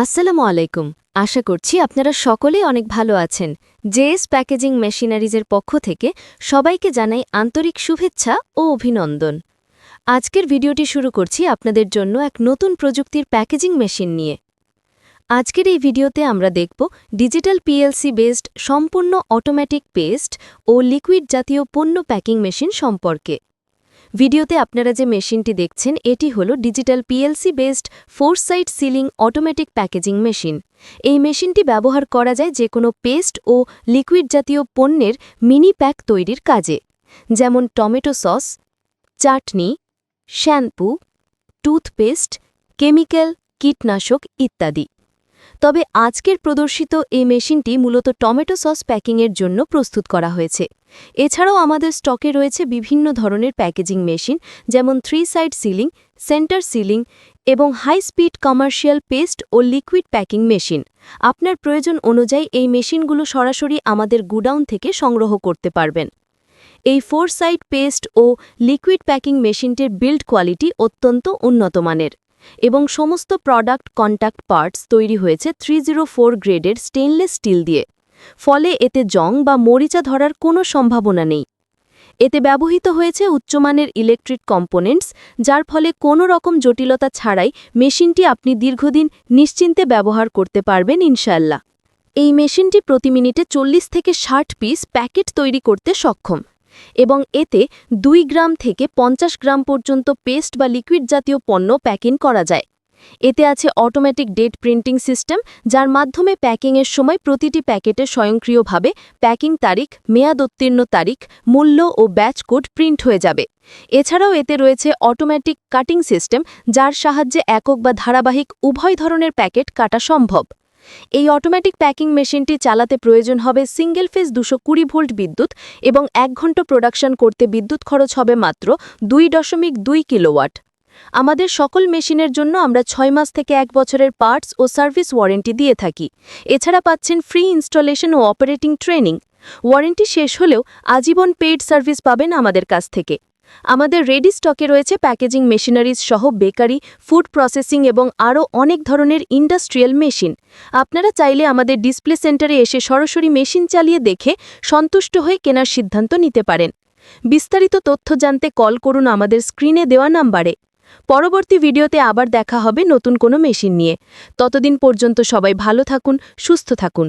আসসালামু আলাইকুম। আশা করছি আপনারা সকলেই অনেক ভালো আছেন। জেএস প্যাকেজিং মেশিনারিজের পক্ষ থেকে সবাইকে জানাই আন্তরিক শুভেচ্ছা ও অভিনন্দন। আজকের ভিডিওটি শুরু করছি আপনাদের জন্য এক নতুন প্রযুক্তির প্যাকেজিং মেশিন নিয়ে। আজকের এই ভিডিওতে আমরা দেখব ডিজিটাল পিএলসি বেসড সম্পূর্ণ অটোমেটিক পেস্ট ও লিকুইড জাতীয় পণ্য প্যাকিং মেশিন সম্পর্কে। ভিডিওতে আপনারা যে মেশিনটি দেখছেন, এটি হল digital PLC based side sealing automatic packaging machine এই মেশিনটি ব্যবহার করা যায় যে কোনো পেস্ট ও লিকুইড জাতীয় পণ্যের মিনি প্যাক তৈরির কাজে। যেমন tomato sauce, chutney, shampoo toothpaste chemical কীটনাশক ইত্যাদি। তবে আজকের প্রদর্শিত এই মেশিনটি মূলত টমেটো সস প্যাকিংয়ের জন্য প্রস্তুত করা হয়েছে। এছাড়াও আমাদের স্টকে রয়েছে বিভিন্ন ধরনের প্যাকেজিং মেশিন, যেমন three side sealing, centre sealing এবং হাই স্পিড কমার্শিয়াল পেস্ট ও লিকুইড প্যাকিং মেশিন। আপনার প্রয়োজন অনুযায়ী এই মেশিনগুলো সরাসরি আমাদের গুডাউন থেকে সংগ্রহ করতে পারবেন। এই ফোর সাইড পেস্ট ও লিকুইড প্যাকিং মেশিনটির বিল্ড কোয়ালিটি অত্যন্ত উন্নত মানের এবং সমস্ত প্রোডাক্ট কন্ট্যাক্ট পার্টস তৈরি হয়েছে থ্রি গ্রেডের স্টেনলেস স্টিল দিয়ে। ফলে এতে জং বা মরিচা ধরার কোনো সম্ভাবনা নেই। এতে ব্যবহৃত হয়েছে উচ্চমানের ইলেকট্রিক কম্পোনেন্টস যার ফলে কোনো রকম জটিলতা ছাড়াই মেশিনটি আপনি দীর্ঘদিন নিশ্চিন্তে ব্যবহার করতে পারবেন ইনশাল্লাহ এই মেশিনটি প্রতি মিনিটে চল্লিশ থেকে ষাট পিস প্যাকেট তৈরি করতে সক্ষম। এবং এতে দুই গ্রাম থেকে পঞ্চাশ গ্রাম পর্যন্ত পেস্ট বা লিকুইড জাতীয় পণ্য প্যাকিং করা যায়। এতে আছে অটোমেটিক ডেট প্রিন্টিং সিস্টেম, যার মাধ্যমে প্যাকিংয়ের সময় প্রতিটি প্যাকেটে স্বয়ংক্রিয়ভাবে প্যাকিং তারিখ মেয়াদোত্তীর্ণ তারিখ, মূল্য ও ব্যাচ কোড প্রিন্ট হয়ে যাবে। এছাড়াও এতে রয়েছে অটোমেটিক কাটিং সিস্টেম, যার সাহায্যে একক বা ধারাবাহিক উভয় ধরনের প্যাকেট কাটা সম্ভব। এই অটোমেটিক প্যাকিং মেশিনটি চালাতে প্রয়োজন হবে সিঙ্গেল ফেজ দুশো কুড়ি ভোল্ট বিদ্যুৎ এবং এক ঘণ্টা প্রোডাকশন করতে বিদ্যুৎ খরচ হবে মাত্র দুই দশমিক দুই কিলোওয়াট আমাদের সকল মেশিনের জন্য আমরা ছয় মাস থেকে এক বছরের পার্টস ও সার্ভিস ওয়ারেন্টি দিয়ে থাকি। এছাড়া পাচ্ছেন ফ্রি ইনস্টলেশন ও অপারেটিং ট্রেনিং ওয়ারেন্টি শেষ হলেও আজীবন পেইড সার্ভিস পাবেন আমাদের কাছ থেকে। আমাদের রেডি স্টকে রয়েছে প্যাকেজিং মেশিনারিজ সহ বেকারি, ফুড প্রসেসিং এবং আরও অনেক ধরনের ইন্ডাস্ট্রিয়াল মেশিন। আপনারা চাইলে আমাদের ডিসপ্লে সেন্টারে এসে সরাসরি মেশিন চালিয়ে দেখে সন্তুষ্ট হয়ে কেনার সিদ্ধান্ত নিতে পারেন। বিস্তারিত তথ্য জানতে কল করুন আমাদের স্ক্রিনে দেওয়া নাম্বারে। পরবর্তী ভিডিওতে আবার দেখা হবে নতুন কোনো মেশিন নিয়ে। ততদিন পর্যন্ত সবাই ভালো থাকুন, সুস্থ থাকুন।